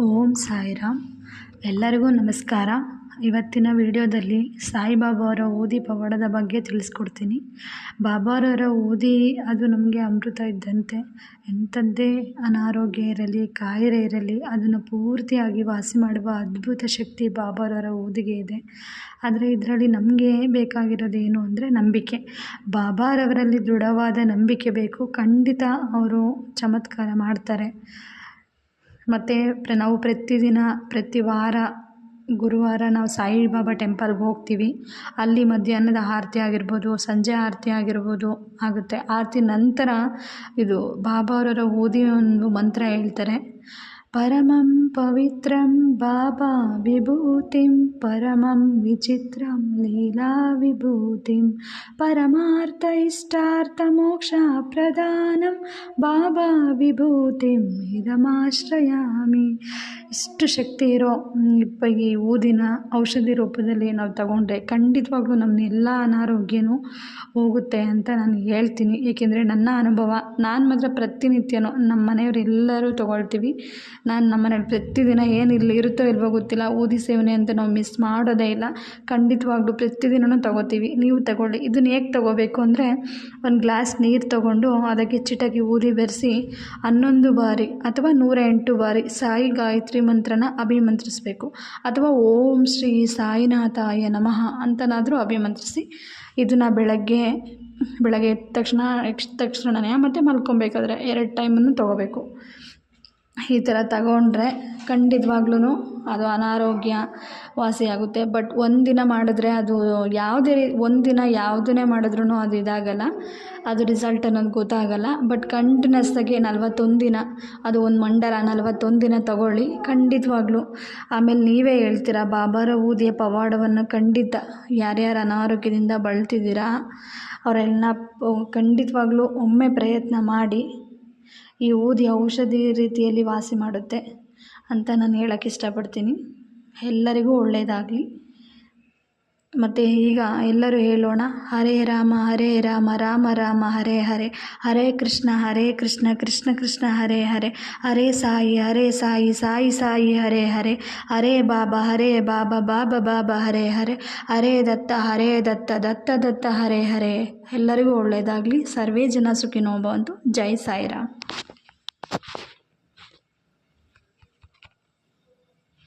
ಓಂ ಸಾಯಿರಾಮ್. ಎಲ್ಲರಿಗೂ ನಮಸ್ಕಾರ. ಇವತ್ತಿನ ವಿಡಿಯೋದಲ್ಲಿ ಸಾಯಿಬಾಬಾ ಅವರ ಊದಿ ಪವಾಡದ ಬಗ್ಗೆ ತಿಳಿಸ್ಕೊಡ್ತೀನಿ. ಬಾಬಾರವರ ಊದಿ ಅದು ನಮಗೆ ಅಮೃತ ಇದ್ದಂತೆ. ಎಂಥದ್ದೇ ಅನಾರೋಗ್ಯ ಇರಲಿ, ಕಾಯಿಲೆ ಇರಲಿ, ಅದನ್ನು ಪೂರ್ತಿಯಾಗಿ ವಾಸಿ ಮಾಡುವ ಅದ್ಭುತ ಶಕ್ತಿ ಬಾಬಾರವರ ಊದಿಗೆ ಇದೆ. ಆದರೆ ಇದರಲ್ಲಿ ನಮಗೆ ಬೇಕಾಗಿರೋದು ಏನು ಅಂದರೆ ನಂಬಿಕೆ. ಬಾಬಾರವರಲ್ಲಿ ದೃಢವಾದ ನಂಬಿಕೆ ಬೇಕು. ಖಂಡಿತ ಅವರು ಚಮತ್ಕಾರ ಮಾಡ್ತಾರೆ. ಮತ್ತು ಪ್ರ, ನಾವು ಪ್ರತಿದಿನ ಪ್ರತಿ ವಾರ ಗುರುವಾರ ನಾವು ಸಾಯಿಬಾಬಾ ಟೆಂಪಲ್ಗೆ ಹೋಗ್ತೀವಿ. ಅಲ್ಲಿ ಮಧ್ಯಾಹ್ನದ ಆರತಿ ಆಗಿರ್ಬೋದು, ಸಂಜೆ ಆರತಿ ಆಗಿರ್ಬೋದು ಆಗುತ್ತೆ. ಆರತಿ ನಂತರ ಇದು ಬಾಬಾ ಅವರ ಓದಿ ಒಂದು ಮಂತ್ರ ಹೇಳ್ತಾರೆ. ಪರಮಂ ಪವಿತ್ರಂ ಬಾಬಾ ವಿಭೂತಿಂ ಪರಮಂ ವಿಚಿತ್ರಂ ಲೀಲಾ ವಿಭೂತಿಂ ಪರಮಾರ್ಥ ಇಷ್ಟಾರ್ಥ ಮೋಕ್ಷ ಪ್ರಧಾನಂ ಬಾಬಾ ವಿಭೂತಿಂ ಇದಮಾಶ್ರಯಾಮಿ ಇಷ್ಟು ಶಕ್ತಿ ಇರೋ ಈ ಊದಿನ ಔಷಧಿ ರೂಪದಲ್ಲಿ ನಾವು ತಗೊಂಡ್ರೆ ಖಂಡಿತವಾಗ್ಲೂ ನಮ್ಮ ಎಲ್ಲ ಅನಾರೋಗ್ಯನೂ ಹೋಗುತ್ತೆ ಅಂತ ನಾನು ಹೇಳ್ತೀನಿ. ಏಕೆಂದರೆ ನನ್ನ ಅನುಭವ, ನಾನು ಮಾತ್ರ ಪ್ರತಿನಿತ್ಯನೂ ನಮ್ಮ ಮನೆಯವರೆಲ್ಲರೂ ತೊಗೊಳ್ತೀವಿ. ನಾನು ನಮ್ಮ ಮನೇಲಿ ಪ್ರತಿದಿನ ಏನು ಇಲ್ಲಿ ಇರುತ್ತೋ ಇಲ್ವೋ ಗೊತ್ತಿಲ್ಲ ಊದಿ ಸೇವನೆ ಅಂತ ನಾವು ಮಿಸ್ ಮಾಡೋದೇ ಇಲ್ಲ. ಖಂಡಿತವಾಗ್ಲೂ ಪ್ರತಿದಿನವೂ ತೊಗೋತೀವಿ. ನೀವು ತಗೊಳ್ಳಿ. ಇದನ್ನ ಹೇಗೆ ತೊಗೋಬೇಕು ಅಂದರೆ, ಒಂದು ಗ್ಲಾಸ್ ನೀರು ತೊಗೊಂಡು ಅದಕ್ಕೆ ಚಿಟಕಿ ಊದಿ ಬೆರೆಸಿ ಹನ್ನೊಂದು ಬಾರಿ ಅಥವಾ ನೂರ ಎಂಟು ಬಾರಿ ಸಾಯಿ ಗಾಯತ್ರಿ ಮಂತ್ರನ ಅಭಿಮಂತ್ರಿಸಬೇಕು. ಅಥವಾ ಓಂ ಶ್ರೀ ಸಾಯಿನಾಥಾಯ ನಮಃ ಅಂತನಾದರೂ ಅಭಿಮಂತ್ರಿಸಿ ಇದನ್ನು ಬೆಳಗ್ಗೆ ಬೆಳಗ್ಗೆ ಎದ್ದ ತಕ್ಷಣ ಎಕ್ಸ್ ತಕ್ಷಣನೇ ಮತ್ತು ಮಲ್ಕೊಬೇಕಾದ್ರೆ ಎರಡು ಟೈಮನ್ನು ತೊಗೋಬೇಕು. ಈ ಥರ ತಗೊಂಡ್ರೆ ಖಂಡಿತವಾಗ್ಲೂ ಅದು ಅನಾರೋಗ್ಯ ವಾಸಿಯಾಗುತ್ತೆ ಬಟ್ ಒಂದಿನ ಮಾಡಿದ್ರೆ ಅದು ಯಾವುದೇ ರೀ ಒಂದಿನ ಯಾವುದನ್ನೇ ಮಾಡಿದ್ರೂ ಅದು ಇದಾಗಲ್ಲ. ಅದು ರಿಸಲ್ಟ್ ಅನ್ನೋದು ಗೊತ್ತಾಗಲ್ಲ. ಬಟ್ ಕಂಟಿನ್ಯೂಸ್ಸಾಗಿ ನಲ್ವತ್ತೊಂದು ದಿನ, ಅದು ಒಂದು ಮಂಡಲ ನಲ್ವತ್ತೊಂದು ದಿನ ತಗೊಳ್ಳಿ, ಖಂಡಿತವಾಗ್ಲೂ. ಆಮೇಲೆ ನೀವೇ ಹೇಳ್ತೀರಾ, ಬಾಬಾರ ಊದಿಯ ಪವಾಡವನ್ನು ಖಂಡಿತ ಯಾರ್ಯಾರು ಅನಾರೋಗ್ಯದಿಂದ ಬಳಲ್ತಿದ್ದೀರಾ ಅವರೆಲ್ಲ ಖಂಡಿತವಾಗ್ಲೂ ಒಮ್ಮೆ ಪ್ರಯತ್ನ ಮಾಡಿ ಈ ಊದಿ ಔಷಧಿ ರೀತಿಯಲ್ಲಿ ವಾಸಿ ಮಾಡುತ್ತೆ ಅಂತ ನಾನು ಹೇಳೋಕ್ಕೆ ಇಷ್ಟಪಡ್ತೀನಿ. ಎಲ್ಲರಿಗೂ ಒಳ್ಳೆಯದಾಗಲಿ. ಮತ್ತು ಈಗ ಎಲ್ಲರೂ ಹೇಳೋಣ, ಹರೇ ರಾಮ ಹರೇ ರಾಮ ರಾಮ ರಾಮ, ಹರೇ ಹರೇ ಹರೇ ಕೃಷ್ಣ ಹರೇ ಕೃಷ್ಣ ಕೃಷ್ಣ ಕೃಷ್ಣ, ಹರೇ ಹರೇ ಹರೇ ಸಾಯಿ ಹರೇ ಸಾಯಿ ಸಾಯಿ ಸಾಯಿ, ಹರೇ ಹರೇ ಹರೇ ಬಾಬಾ ಹರೇ ಬಾಬಾ ಬಾಬಾ ಬಾಬಾ, ಹರೇ ಹರೇ ಹರೇ ದತ್ತ ಹರೇ ದತ್ತ ದತ್ತ ದತ್ತ, ಹರೇ ಹರೇ. ಎಲ್ಲರಿಗೂ ಒಳ್ಳೆಯದಾಗಲಿ. ಸರ್ವೇ ಜನ ಸುಖಿನೋ ಭವಂತು. ಜೈ ಸಾಯಿರಾಮ್.